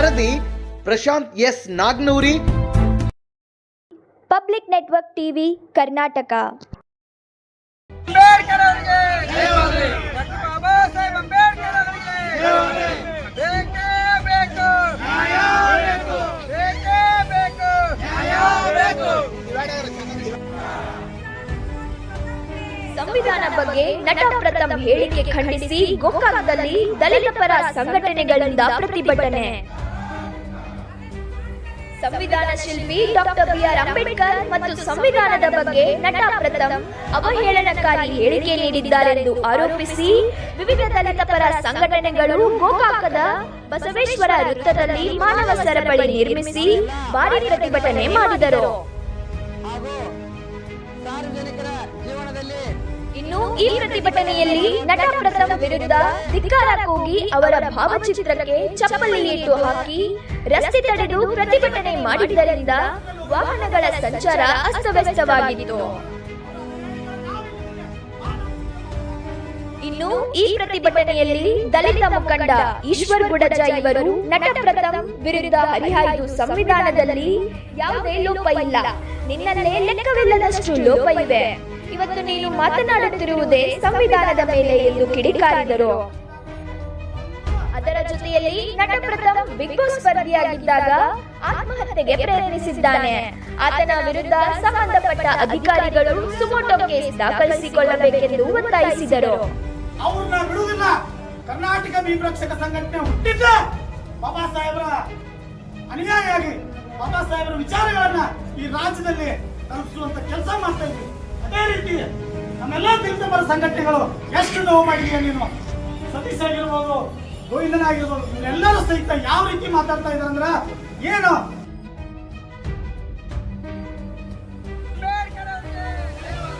ವರದಿ Prashant S Nagnoori. Public network TV Karnataka. Ambedkar ಅವರಿಗೆ doctor Baba Saheb Ambedkar ಅವರಿಗೆ ಬೇಕೇ ಬೇಕು. ಬೇಕೇ ಬೇಕು. ಸಂವಿಧಾನ ಬಗ್ಗೆ ನಟ ಪ್ರಥಮ್ ಹೇಳಿಕೆ ಖಂಡಿಸಿ ಗೋಕಾಕದಲ್ಲಿ ದಲಿತ ಪರ ಸಂಘಟನೆಗಳಿಂದ ಪ್ರತಿಭಟನೆ. ಸಂವಿಧಾನ ಶಿಲ್ಪಿ ಡಾಕ್ಟರ್ ಬಿ ಆರ್ ಅಂಬೇಡ್ಕರ್ ಮತ್ತು ಸಂವಿಧಾನದ ಬಗ್ಗೆ ನಟ ಪ್ರಥಮ್ ಅವಹೇಳನಕಾರಿ ಹೇಳಿಕೆ ನೀಡಿದ್ದಾರೆಂದು ಆರೋಪಿಸಿ ವಿವಿಧ ದಲಿತ ಪರ ಸಂಘಟನೆಗಳು ಗೋಕಾಕದ ಬಸವೇಶ್ವರ ವೃತ್ತದಲ್ಲಿ ಮಾನವ ಸರಪಳಿ ನಿರ್ಮಿಸಿ ಭಾರಿ ಪ್ರತಿಭಟನೆ ಮಾಡಿದರು. ಈ ಪ್ರತಿಭಟನೆಯಲ್ಲಿ ನಟ ಪ್ರಥಮ್ ವಿರುದ್ಧ ಧಿಕ್ಕಾರ ಕೂಗಿ ಅವರ ಭಾವಚಿತ್ರಕ್ಕೆ ಚಪ್ಪಲಿ ಇಟ್ಟು ಹಾಕಿ ರಸ್ತೆ ತಡೆದು ಪ್ರತಿಭಟನೆ ಮಾಡಿದ್ದರಿಂದ ವಾಹನಗಳ ಸಂಚಾರ ಅಸ್ತವ್ಯಸ್ತವಾಗಿತ್ತು. ಇನ್ನು ಈ ಪ್ರತಿಭಟನೆಯಲ್ಲಿ ದಲಿತ ಮುಖಂಡ ಈಶ್ವರ್ ಗುಡಜ ಇವರು ನಟ ಪ್ರಥಮ್ ವಿರುದ್ಧ ಹರಿಹಾಯ್ದು ಸಂವಿಧಾನದಲ್ಲಿ ಯಾವುದೇ ಲೋಪ ಇಲ್ಲ. ನಿನ್ನಲ್ಲೇ ಲೆಕ್ಕವಿಲ್ಲದಷ್ಟು ಲೋಪ ಇವೆ ಇವತ್ತು ನೀನು ಮಾತನಾಡುತ್ತಿರುವುದೇ ಸಂವಿಧಾನದ ಮೇಲೆ ಎಂದು ಕಿಡಿಕಾರಿದರು. ಅದರ ಜೊತೆಯಲ್ಲಿ ನಟ ಪ್ರಥಮ್ ಬಿಗ್ ಬಾಸ್ ಸ್ಪರ್ಧಿಯಾಗಿದ್ದಾಗ ಆತ್ಮಹತ್ಯೆಗೆ ಪ್ರಯತ್ನಿಸಿದ್ದಾನೆ. ಆತನ ವಿರುದ್ಧ ಸಂಬಂಧಪಟ್ಟ ಅಧಿಕಾರಿಗಳು ಸುಮೋಟೋ ಕೇಸ್ ದಾಖಲಿಸಿಕೊಳ್ಳಬೇಕೆಂದು ಒತ್ತಾಯಿಸಿದರು. ಅವ್ರನ್ನ ಬಿಡುವುದಿಲ್ಲ. ಕರ್ನಾಟಕ ಭೀಮರಕ್ಷಕ ಸಂಘಟನೆ ಹುಟ್ಟಿದ್ದ. ಬಾಬಾ ಸಾಹೇಬರ ಅನುಯಾಯಿಯಾಗಿ ಬಾಬಾ ಸಾಹೇಬರ ವಿಚಾರಗಳನ್ನ ಈ ರಾಜ್ಯದಲ್ಲಿ ತಲುಪಿಸುವಂತ ಕೆಲಸ ಮಾಡ್ತಾ ಇದ್ವಿ ರೀತಿ ನಮ್ಮೆಲ್ಲ ಬರೋ ಸಂಘಟನೆಗಳು ಎಷ್ಟು ನೋವು ಮಾಡಿದೀಯ ನೀನು? ಸತೀಶ್ ಆಗಿರ್ಬೋದು, ಗೋವಿಂದನ ಆಗಿರ್ಬೋದು ಇವರೆಲ್ಲರೂ ಸಹಿತ ಯಾವ ರೀತಿ ಮಾತಾಡ್ತಾ ಇದ್ದಾರೆ ಅಂದ್ರ ಏನು?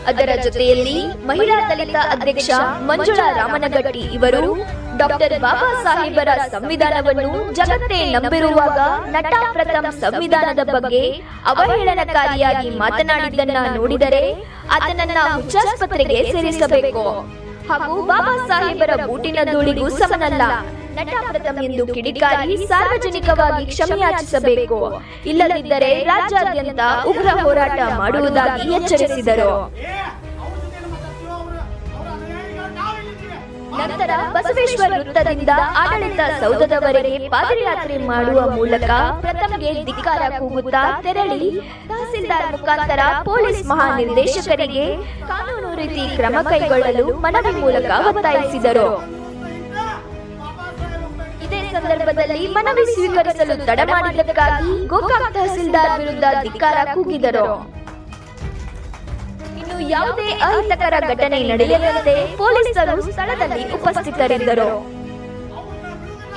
ಅದರ ಜೊತೆಯಲ್ಲಿ ಮಹಿಳಾ ದಲಿತ ಅಧ್ಯಕ್ಷ ಮಂಜುಳಾ ರಾಮನಗಟ್ಟಿ ಇವರು ಡಾಕ್ಟರ್ ಬಾಬಾ ಸಾಹೇಬರ ಸಂವಿಧಾನವನ್ನು ಜಗತ್ತೇ ನಂಬಿರುವಾಗ ನಟ ಪ್ರಥಮ್ ಸಂವಿಧಾನದ ಬಗ್ಗೆ ಅವಹೇಳನಕಾರಿಯಾಗಿ ಮಾತನಾಡಿದ್ದನ್ನ ನೋಡಿದರೆ ಆತನನ್ನ ಹುಚ್ಚಾಸ್ಪತ್ರೆಗೆ ಸೇರಿಸಬೇಕು. ಹಾಗೂ ಬಾಬಾ ಸಾಹೇಬರ ಬೂಟಿನ ಧೂಳಿಗೂ ಸಮನಲ್ಲ. ನಟ ಪ್ರಥಮ್ ಎಂದು ಕಿಡಿಕಾರಿ ಸಾರ್ವಜನಿಕವಾಗಿ ಕ್ಷಮೆಯಾಚಿಸಬೇಕು. ಇಲ್ಲದಿದ್ದರೆ ರಾಜ್ಯಾದ್ಯಂತ ಉಗ್ರ ಹೋರಾಟ ಮಾಡುವುದಾಗಿ ಎಚ್ಚರಿಸಿದರು. ನಂತರ ಬಸವೇಶ್ವರ ವೃತ್ತದಿಂದ ಆಡಳಿತ ಸೌಧದವರೆಗೆ ಪಾದಯಾತ್ರೆ ಮಾಡುವ ಮೂಲಕ ಪ್ರಥಮ್ಗೆ ಧಿಕ್ಕಾರ ಕೂಗುತ್ತಾ ತೆರಳಿ ತಹಸೀಲ್ದಾರ್ ಮುಖಾಂತರ ಪೊಲೀಸ್ ಮಹಾನಿರ್ದೇಶಕರಿಗೆ ಕಾನೂನು ರೀತಿ ಕ್ರಮ ಕೈಗೊಳ್ಳಲು ಮನವಿ ಮೂಲಕ ಒತ್ತಾಯಿಸಿದರು. ಇದೇ ಸಂದರ್ಭದಲ್ಲಿ ಮನವಿ ಸ್ವೀಕರಿಸಲು ತಡ ಮಾಡಿದ್ದಕ್ಕಾಗಿ ಗೋಕಾಕ್ ತಹಸೀಲ್ದಾರ್ ವಿರುದ್ಧ ಧಿಕ್ಕಾರ ಕೂಗಿದರು. ಯಾವುದೇ ಅಹಿತಕರ ಘಟನೆ ನಡೆಯದಂತೆ ಪೊಲೀಸರು ಸ್ಥಳದಲ್ಲಿ ಉಪಸ್ಥಿತರಿದ್ದರು.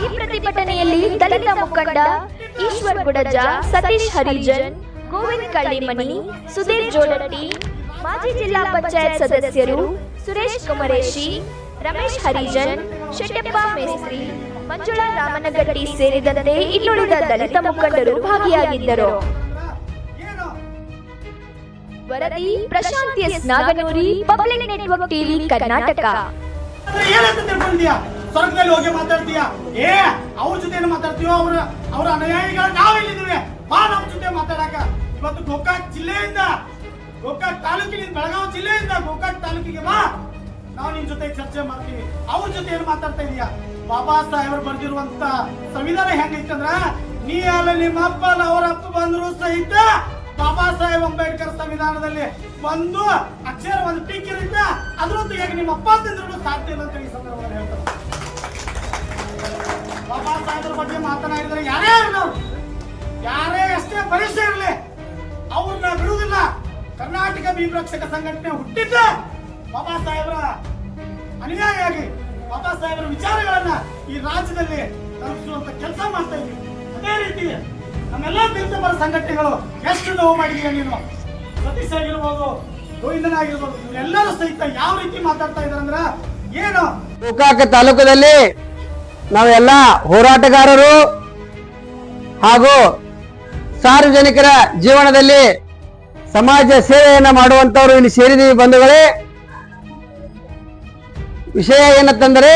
ಈ ಪ್ರತಿಭಟನೆಯಲ್ಲಿ ದಲಿತ ಮುಖಂಡ ಈಶ್ವರ್ ಗುಡಜ, ಸತೀಶ್ ಹರಿಜನ್, ಗೋವಿಂದ್ ಕಳ್ಳಿಮನಿ, ಸುಧೀರ್ ಜೋಡಟ್ಟಿ, ಮಾಜಿ ಜಿಲ್ಲಾ ಪಂಚಾಯತ್ ಸದಸ್ಯರು ಸುರೇಶ್ ಕುಮರೇಶಿ, ರಮೇಶ್ ಹರಿಜನ್, ಶೆಟ್ಟಪ್ಪ ಮೇಸ್ತ್ರಿ, ಮಂಜುಳಾ ರಾಮನಗಟ್ಟಿ ಸೇರಿದಂತೆ ಇನ್ನುಳಿದ ದಲಿತ ಮುಖಂಡರು ಭಾಗಿಯಾಗಿದ್ದರು. ವರದಿ Prashant S Naganoori public network TV Karnataka ಏನಂತ ತಿಳ್ಕೊಂಡಿದ್ಯಾ ಸ್ವರ್ಗದಲ್ಲಿ ಹೋಗಿ ಮಾತಾಡ್ತೀಯಾ? ಏ, ಅವ್ರ ಜೊತೆ ಏನು ಮಾತಾಡ್ತೀವೋ ಅವ್ರ ಅವ್ರ ಅನುಯಾಯಿಗಳು ನಾವೆಲ್ಲಿದ್ದೀವಿ. ಬಾ ನಮ್ಮ ಜೊತೆ ಮಾತಾಡಕ. ಇವತ್ತು ಗೋಕಾಕ್ ಜಿಲ್ಲೆಯಿಂದ, ಗೋಕಾಕ್ ತಾಲೂಕಿನಿಂದ ಬೆಳಗಾವಿ ಜಿಲ್ಲೆಯಿಂದ ಗೋಕಾಕ್ ತಾಲೂಕಿಗೆ ಬಾ. ನಾವು ನಿನ್ ಜೊತೆ ಚರ್ಚೆ ಮಾಡ್ತೀವಿ. ಅವ್ರ ಜೊತೆ ಏನು ಮಾತಾಡ್ತಾ ಇದೀಯಾ? ಬಾಬಾ ಸಾಹೇಬರು ಬರ್ದಿರುವಂತ ಸಂವಿಧಾನ ಹೆಂಗೈತಂದ್ರ? ನೀ ಅಲ್ಲ ನಿಮ್ಮ ಅಪ್ಪ ಅವ್ರ ಅಪ್ಪ ಬಂದ್ರು ಸಹಿತ ಬಾಬಾ ಸಾಹೇಬ್ ಅಂಬೇಡ್ಕರ್ ಸಂವಿಧಾನದಲ್ಲಿ ಒಂದು ಅಕ್ಷರ ಒಂದು ಟೀಕೆ ಇರುತ್ತೆ ಅದರೊಂದಿಗೆ ನಿಮ್ಮ ಅಪ್ಪ ತಿಂದ್ರು ಸಾಧ್ಯ ಇಲ್ಲ ಅಂತ ಈ ಸಂದರ್ಭದಲ್ಲಿ ಹೇಳ್ತಾರೆ. ಬಾಬಾ ಸಾಹೇಬ್ರ ಬಗ್ಗೆ ಮಾತನಾಡಿದ್ರೆ ಯಾರೇ ಇರಲಿ ಯಾರೇ ಅಷ್ಟೇ ಬಲಿಷ್ಠ ಇರಲಿ, ಅವ್ರನ್ನ ಬಿಡುವುದಿಲ್ಲ. ಕರ್ನಾಟಕ ಭೀಮರಕ್ಷಕ ಸಂಘಟನೆ ಹುಟ್ಟಿದ್ದ ಬಾಬಾ ಸಾಹೇಬರ ಅನುಯಾಯಿಯಾಗಿ ಬಾಬಾ ಸಾಹೇಬರ ವಿಚಾರಗಳನ್ನ ಈ ರಾಜ್ಯದಲ್ಲಿ ತಲುಪಿಸುವಂತ ಕೆಲಸ ಮಾಡ್ತಾ ಇದ್ದೀವಿ. ಅದೇ ರೀತಿ ನಮ್ಮೆಲ್ಲ ಸಂಘಟನೆಗಳು ಎಷ್ಟು ನೋವು ಮಾಡಿದೀಯ ನೀನು? ಸತೀಶ್ ಆಗಿರ್ಬೋದು ಗೋವಿಂದನ ಆಗಿರ್ಬೋದು ಇವರೆಲ್ಲರೂ ಸಹಿತ ಯಾವ ರೀತಿ ಮಾತಾಡ್ತಾ ಇದಾರೆ ಅಂದ್ರ ಏನು? ಗೋಕಾಕ ತಾಲೂಕದಲ್ಲಿ ನಾವೆಲ್ಲ ಹೋರಾಟಗಾರರು ಹಾಗೂ ಸಾರ್ವಜನಿಕರ ಜೀವನದಲ್ಲಿ ಸಮಾಜ ಸೇವೆಯನ್ನ ಮಾಡುವಂತವರು ಇಲ್ಲಿ ಸೇರಿದೀವಿ ಬಂಧುಗಳೇ. ವಿಷಯ ಏನಂತಂದರೆ